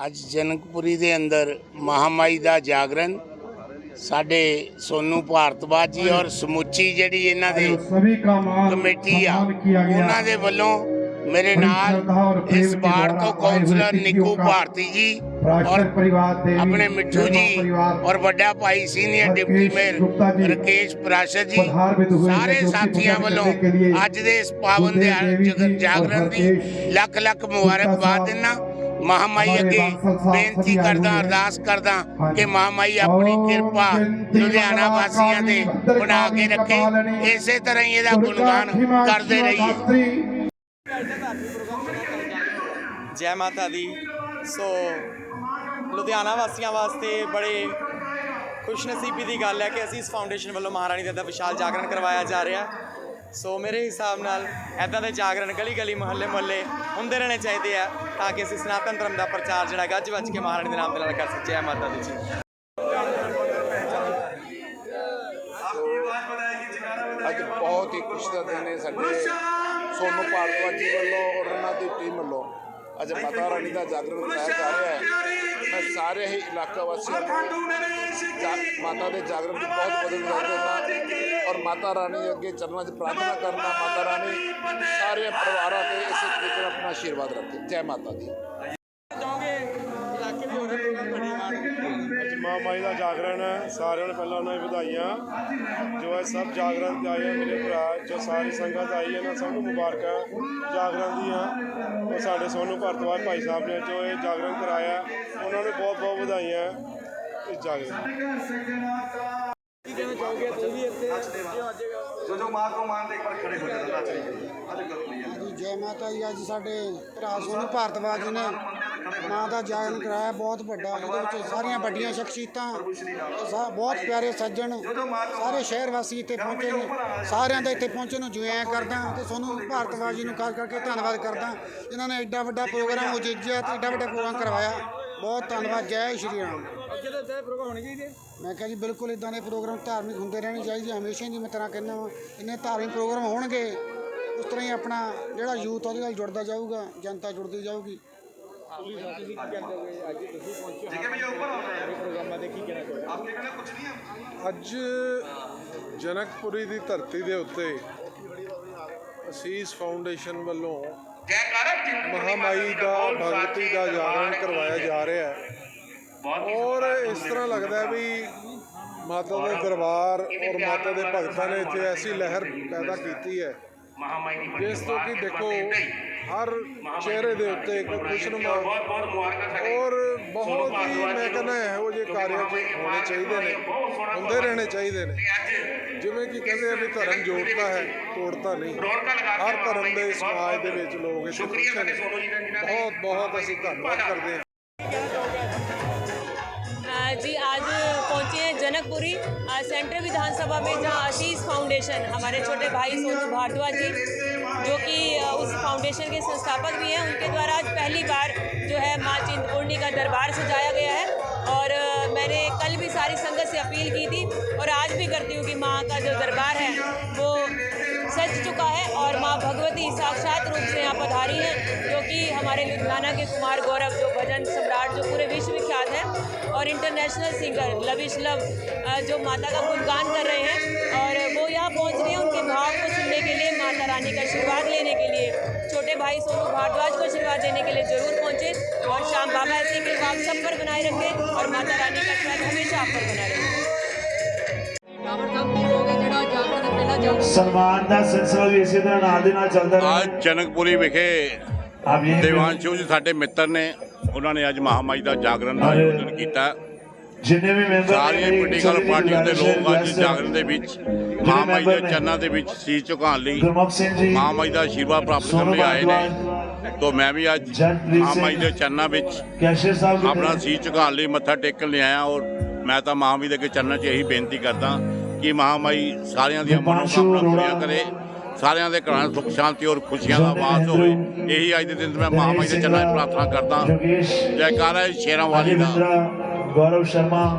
ਅੱਜ ਜਨਕਪੁਰੀ ਦੇ ਅੰਦਰ ਮਹਾਮਾਈ ਦਾ ਜਾਗਰਣ ਸਾਡੇ ਸੋਨੂ ਭਾਰਤਵਾਜ ਜੀ ਔਰ ਸਮੁੱਚੀ ਜਿਹੜੀ ਇਹਨਾਂ ਦੇ ਕਮੇਟੀ ਆ ਉਹਨਾਂ ਦੇ ਵੱਲੋਂ ਮੇਰੇ ਨਾਲ ਇਸ ਬਾੜ ਤੋਂ ਕਾਉਂਸਲਰ ਨਿੱਕੂ ਭਾਰਤੀ ਜੀ ਔਰ ਆਪਣੇ ਮਿੱਠੂ ਜੀ ਔਰ ਵੱਡਾ ਭਾਈ senior deputy mayor Rakesh Prashad ji ਸਾਰੇ ਸਾਥੀਆਂ ਵੱਲੋਂ ਅੱਜ ਦੇ ਇਸ ਪਾਵਨ ਦੇ ਜਾਗਰਣ ਦੀ ਲੱਖ ਲੱਖ ਮੁਬਾਰਕਬਾਦ ਦਿੰਨਾ ਮਹਾਮਾਈ ਅੱਗੇ ਬੇਨਤੀ ਕਰਦਾ ਅਰਦਾਸ ਕਰਦਾ ਕਿ ਮਹਾਮਾਈ ਆਪਣੀ ਕਿਰਪਾ ਲੁਧਿਆਣਾ ਵਾਸੀਆਂ ਦੇ ਬਣਾ ਕੇ ਰੱਖੇ। ਇਸੇ ਤਰ੍ਹਾਂ ਹੀ ਇਹਦਾ ਗੁਣਗਾਨ ਕਰਦੇ ਰਹੀਏ। ਜੈ ਮਾਤਾ ਦੀ। ਸੋ ਲੁਧਿਆਣਾ ਵਾਸੀਆਂ ਵਾਸਤੇ ਬੜੇ ਖੁਸ਼ਨਸੀਬੀ ਦੀ ਗੱਲ ਹੈ ਕਿ ਅਸੀਂ ਇਸ ਫਾਊਂਡੇਸ਼ਨ ਵੱਲੋਂ ਮਹਾਰਾਣੀ ਦਾ ਵਿਸ਼ਾਲ ਜਾਗਰਣ ਕਰਵਾਇਆ ਜਾ ਰਿਹਾ। ਹੈ ਸੋ ਮੇਰੇ ਹਿਸਾਬ ਨਾਲ ਐਦਾਂ ਦੇ ਜਾਗਰਣ ਗਲੀ ਗਲੀ ਮੁਹੱਲੇ ਮੁਹੱਲੇ ਹੁੰਦੇ ਰਹਿਣੇ ਚਾਹੀਦੇ ਆ ਤਾਂ ਕਿ ਅਸੀਂ ਸਨਾਤਨ ਧਰਮ ਦਾ ਪ੍ਰਚਾਰ ਜਿਹੜਾ ਗੱਜ ਵੱਜ ਕੇ ਮਹਾਰਾਣੀ ਦੇ ਨਾਮ ਦੇ ਨਾਲ ਕਰ ਸਕੀਏ, ਜੈ ਮਾਤਾ ਦੀ ਜੀ। ਅੱਜ ਬਹੁਤ ਹੀ ਖੁਸ਼ੀ ਦਾ ਦਿਨ ਹੈ ਸਾਡੇ ਸੋਨੂ ਭਾਰਤਵਾਜ ਜੀ ਵੱਲੋਂ ਔਰ ਉਹਨਾਂ ਦੀ ਟੀਮ ਵੱਲੋਂ। ਅੱਜ ਮਾਤਾ ਰਾਣੀ ਦਾ ਜਾਗਰਣ ਕਰਾਇਆ ਜਾ ਰਿਹਾ ਹੈ। ਮੈਂ ਸਾਰੇ ਹੀ ਇਲਾਕਾ ਵਾਸੀਆਂ ਨੂੰ ਜਾ- ਮਾਤਾ ਦੇ ਜਾਗਰਣ ਦੀ ਬਹੁਤ ਬਹੁਤ ਵਧਾਈ ਦਿੰਦਾ। ਔਰ ਮਾਤਾ ਰਾਣੀ ਦੇ ਅੱਗੇ ਚਰਨਾਂ 'ਚ ਪ੍ਰਾਰਥਨਾ ਕਰਨਾ ਮਾਤਾ ਰਾਣੀ ਸਾਰੇ ਪਰਿਵਾਰਾਂ ਤੇ ਇਸੇ ਤਰੀਕੇ ਨਾਲ ਆਪਣਾ ਆਸ਼ੀਰਵਾਦ ਰੱਖੇ। ਜੈ ਮਾਤਾ ਦੀ। ਅੱਜ ਮਾਂ ਮਾਈ ਦਾ ਜਾਗਰਣ ਹੈ। ਸਾਰਿਆਂ ਨੂੰ ਪਹਿਲਾਂ ਉਹਨਾਂ ਦੀ ਵਧਾਈਆਂ। ਜੋ ਹੈ ਸਭ ਜਾਗਰਣ ਤੇ ਆਏ ਆ ਮੇਰੇ ਭਰਾ, ਜੋ ਸਾਰੀ ਸੰਗਤ ਆਈ ਹੈ ਨਾ ਸਭ ਨੂੰ ਮੁਬਾਰਕਾਂ ਜਾਗਰਣ ਦੀਆਂ। ਉਹ ਸਾਡੇ ਸੋਨੂ ਭਰਤਵਾਜ ਭਾਈ ਸਾਹਿਬ ਨੇ ਜੋ ਇਹ ਜਾਗਰਣ ਕਰਾਇਆ, ਉਹਨਾਂ ਨੂੰ ਬਹੁਤ ਬਹੁਤ ਵਧਾਈਆਂ ਇਸ ਜਾਗਰਣ ਜਦੋਂ ਮਾਂ ਕੋ ਮਾਨ ਤੇ ਇੱਕ ਵਾਰ ਖੜੇ ਹੋ ਜਾਣਾ ਨੱਚ ਰਹੀ ਹੈ ਅੱਜ ਕਰੋ ਲਈ ਜੀ ਜੈ ਮਾਤਾ ਜੀ ਅੱਜ ਸਾਡੇ ਭਰਾ ਸੋਨੂੰ ਭਾਰਤਵਾਜ ਨੇ ਮਾਂ ਦਾ ਜਾਗਰਣ ਕਰਾਇਆ ਬਹੁਤ ਵੱਡਾ। ਇਹਦੇ ਵਿੱਚ ਸਾਰੀਆਂ ਵੱਡੀਆਂ ਸ਼ਖਸੀਅਤਾਂ ਬਹੁਤ ਪਿਆਰੇ ਸੱਜਣ ਸਾਰੇ ਸ਼ਹਿਰ ਵਾਸੀ ਇੱਥੇ ਪਹੁੰਚੇ ਨੇ। ਸਾਰਿਆਂ ਦਾ ਇੱਥੇ ਪਹੁੰਚਣ ਨੂੰ ਜੁਆਇਆਂ ਕਰਦਾ। ਤੇ ਸੋਨੂੰ ਭਾਰਤਵਾਜ ਜੀ ਨੂੰ ਕਰ ਕਰਕੇ ਧੰਨਵਾਦ ਕਰਦਾ। ਜਿਨ੍ਹਾਂ ਨੇ ਐਡਾ ਵੱਡਾ ਪ੍ਰੋਗਰਾਮ ਉਜੀਜਿਆ ਤੇ ਐਡਾ ਵੱਡਾ ਪ੍ਰੋਗਰਾਮ ਕਰਵਾਇਆ। ਬਹੁਤ ਧੰਨਵਾਦ। ਜੈ ਸ਼੍ਰੀ ਰਾਮ। ਮੈਂ ਕਿਹਾ ਜੀ ਬਿਲਕੁਲ ਇਦਾਂ ਦੇ ਪ੍ਰੋਗਰਾਮ ਧਾਰਮਿਕ ਹੁੰਦੇ ਰਹਿਣੇ ਚਾਹੀਦੇ ਹਮੇਸ਼ਾ ਹੀ ਜਿਵੇਂ ਤਰ੍ਹਾਂ ਕਹਿੰਦਾ ਵਾਂ ਇੰਨੇ ਧਾਰਮਿਕ ਪ੍ਰੋਗਰਾਮ ਹੋਣਗੇ ਉਸ ਤਰ੍ਹਾਂ ਹੀ ਆਪਣਾ ਜਿਹੜਾ ਯੂਥ ਉਹਦੇ ਨਾਲ ਜੁੜਦਾ ਜਾਊਗਾ ਜਨਤਾ ਜੁੜਦੀ ਜਾਊਗੀ। ਠੀਕ ਹੈ ਭਈਆ ਉੱਪਰ ਆਓ ਪ੍ਰੋਗਰਾਮਾਂ ਦੇ ਕੀ ਕਹਿਣਾ ਚਾਹੋਗੇ? ਆਪਕੇ ਕਹਿਣਾ ਕੁਝ ਨਹੀਂ ਹੈ? ਅੱਜ ਜਨਕਪੁਰੀ ਦੀ ਧਰਤੀ ਦੇ ਉੱਤੇ ਅਸੀਸ ਫਾਊਂਡੇਸ਼ਨ ਵੱਲੋਂ ਮਹਾਮਾਈ ਦਾ ਭਗਤੀ ਦਾ ਜਾਗਰਣ ਕਰਵਾਇਆ ਜਾ ਰਿਹਾ ਹੈ। ਔਰ ਇਸ ਤਰ੍ਹਾਂ ਲੱਗਦਾ ਵੀ ਮਾਤਾ ਦੇ ਦਰਬਾਰ ਔਰ ਮਾਤਾ ਦੇ ਭਗਤਾਂ ਨੇ ਇੱਥੇ ਐਸੀ ਲਹਿਰ ਪੈਦਾ ਕੀਤੀ ਹੈ। ਜਿਸ ਤੋਂ ਕਿ ਦੇਖੋ ਹਰ ਚਿਹਰੇ ਦੇ ਉੱਤੇ ਇੱਕ ਖੁਸ਼ਨੁਮਾ ਔਰ ਬਹੁਤ ਹੀ ਮੈਂ ਕਹਿੰਦਾ ਇਹੋ ਜਿਹੇ ਕਾਰਜ ਹੋਣੇ ਚਾਹੀਦੇ ਨੇ। ਹੁੰਦੇ ਰਹਿਣੇ ਚਾਹੀਦੇ ਨੇ। ਜਿਵੇਂ ਕਿ ਕਹਿੰਦੇ ਆ ਵੀ ਧਰਮ ਜੋੜਦਾ ਹੈ ਤੋੜਦਾ ਨਹੀਂ। ਹਰ ਧਰਮ ਦੇ ਸਮਾਜ ਦੇ ਵਿੱਚ ਲੋਕ ਨੇ। ਬਹੁਤ ਬਹੁਤ ਅਸੀਂ ਧੰਨਵਾਦ ਕਰਦੇ ਹਾਂ। जी, आज पहुँचे हैं जनकपुरी सेंट्रल विधानसभा में, जहाँ आशीष फाउंडेशन, हमारे छोटे भाई सोनू भारद्वाज जी, जो कि उस फाउंडेशन के संस्थापक भी हैं, उनके द्वारा आज पहली बार जो है माँ चिंतपूर्णी का दरबार सजाया गया है। और मैंने कल भी सारी संगत से अपील की थी, और आज भी करती हूँ कि माँ का जो दरबार है, वो सज चुका है, और माँ भगवती साक्षात रूप से यहाँ पधारी हैं, जो कि हमारे लुधियाना के कुमार गौरव, जो भजन सम्राट, जो पूरे विश्व विख्यात हैं। और इंटरनेशनल सिंगर लविश लव अ, जो माता का गुणगान कर रहे हैं और वो यहाँ पहुँच रहे हैं उनके भाव को सुनने के लिए माता रानी का आशीर्वाद लेने के लिए छोटे भाई सोनू भारद्वाज को आशीर्वाद देने के लिए जरूर पहुँचे और शाम बाबा ऐसी कृपा आप सब पर बनाए रखें और माता रानी का आशीर्वाद हमेशा आप पर बना रहे ਸਨਮਾਨ ਦਾ ਸਿਲਸਿਲਾ ਵੀ ਇਸੇ ਤਰ੍ਹਾਂ ਨਾਲ ਦੇ ਨਾਲ ਚੱਲਦਾ ਅੱਜ ਰਹੇ ਜਨਕਪੁਰੀ ਵਿਖੇ ਆਪ ਇਹ ਦੇਵਾਂਸ਼ੂ ਜੀ ਸਾਡੇ ਮਿੱਤਰ ਨੇ ਉਹਨਾਂ ਨੇ ਅੱਜ ਮਹਾਮਾਈ ਦਾ ਜਾਗਰਣ ਦਾ ਆਯੋਜਨ ਕੀਤਾ। ਜਿੰਨੇ ਵੀ ਮੈਂਬਰ ਸਾਰੀਆਂ ਪੋਲੀਟੀਕਲ ਪਾਰਟੀਆਂ ਦੇ ਲੋਕ ਅੱਜ ਜਾਗਰਣ ਦੇ ਵਿੱਚ ਮਹਾਮਾਈ ਦੇ ਚਰਨਾਂ ਦੇ ਵਿੱਚ ਸੀਸ ਝੁਕਾਉਣ ਲਈ ਮਹਾਮਾਈ ਦਾ ਆਸ਼ੀਰਵਾਦ ਪ੍ਰਾਪਤ ਕਰਨ ਲਈ ਆਏ ਨੇ। ਤੋਂ ਮੈਂ ਵੀ ਅੱਜ ਮਹਾਮਾਈ ਦੇ ਚਰਨਾਂ ਵਿੱਚ ਆਪਣਾ ਸੀਸ ਝੁਕਾਉਣ ਲਈ ਮੱਥਾ ਟੇਕਣ ਲਈ ਆਇਆ ਔਰ ਮੈਂ ਤਾਂ ਮਹਾਮਾਈ ਦੇ ਚਰਨਾਂ 'ਚ ਇਹੀ ਬੇਨਤੀ ਕਰਦਾ ਕਿ ਮਹਾਮਾਈ ਸਾਰਿਆਂ ਦੀਆਂ ਮਨੋਕਾਮਨਾ ਪੂਰੀਆਂ ਕਰੇ। ਸਾਰਿਆਂ ਦੇ ਘਰਾਂ ਸੁੱਖ ਸ਼ਾਂਤੀ ਔਰ ਖੁਸ਼ੀਆਂ ਦਾ ਵਾਸ ਹੋਵੇ। ਇਹੀ ਅੱਜ ਦੇ ਦਿਨ ਮੈਂ ਮਹਾਮਾਈ ਦੇ ਚਰਨਾਂ 'ਚ ਪ੍ਰਾਰਥਨਾ ਕਰਦਾ। ਜੈਕਾਰਾ ਸ਼ੇਰਾਂ ਵਾਲੀ ਦਾ। ਗੌਰਵ ਸ਼ਰਮਾ।